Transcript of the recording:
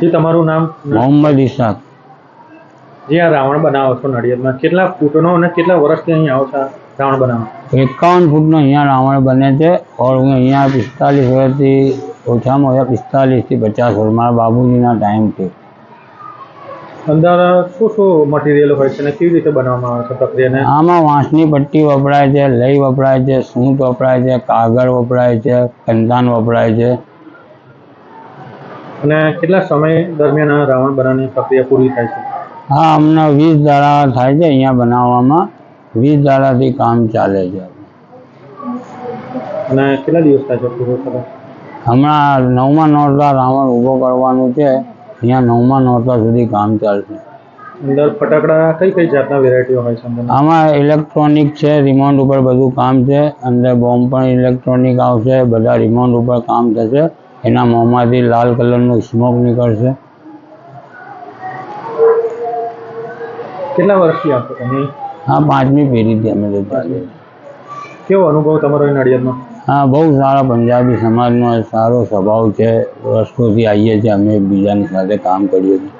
જે તમારું નામ? મોહમ્મદ ઇસાક જે આ રાવણ બનાવો છો નડિયાદમાં કેટલા ફૂટનો અને કેટલા વર્ષથી અહીં આવો છો આ રાવણ બનાવવા એકાવન ફૂટનો અહીંયા રાવણ બને છે ઓર હું અહીંયા પિસ્તાલીસ વર્ષથી ઓછામાં ઓછા પિસ્તાલીસથી પચાસ વર્ષ મારા બાબુજીના ટાઈમથી અંદર શું શું મટીરિયલ હોય છે અને કેવી રીતે બનાવવામાં આવે છે પ્રક્રિયાને? આમાં વાંસની પટ્ટી વપરાય છે લઈ વપરાય છે સૂંઠ વપરાય છે કાગળ વપરાય છે કંદાન વપરાય છે. અને કેટલા સમય દરમિયાન આ રાવણ બનાવવાની પ્રક્રિયા પૂરી થાય છે? હા હમણાં વીસ દાડા થાય છે અહીંયા બનાવવામાં. વીસ દાડાથી કામ ચાલે છે. અને કેટલા દિવસ થાય છે પૂરો થતા? હમણાં નવમા નોરતા રાવણ ઊભો કરવાનું છે. અહીંયા નવમા નોરતા સુધી કામ ચાલશે. અંદર ફટાકડા કઈ કઈ જાતના વેરાયટીઓ હોય છે આમાં ઇલેક્ટ્રોનિક છે રિમોટ ઉપર બધું કામ છે. અંદર બોમ્બ પણ ઇલેક્ટ્રોનિક આવશે બધા રિમોટ ઉપર કામ થશે. એના મોંમાંથી લાલ કલરનું સ્મોક નીકળશે. કેટલા વર્ષથી આપો તમે? હા પાંચમી પેઢીથી અમે જતા કેવો અનુભવ તમારો નડિયાદમાં હા બહુ સારા પંજાબી સમાજનો સારો સ્વભાવ છે. વર્ષોથી આવીએ છીએ અમે એકબીજાની સાથે કામ કરીએ છીએ.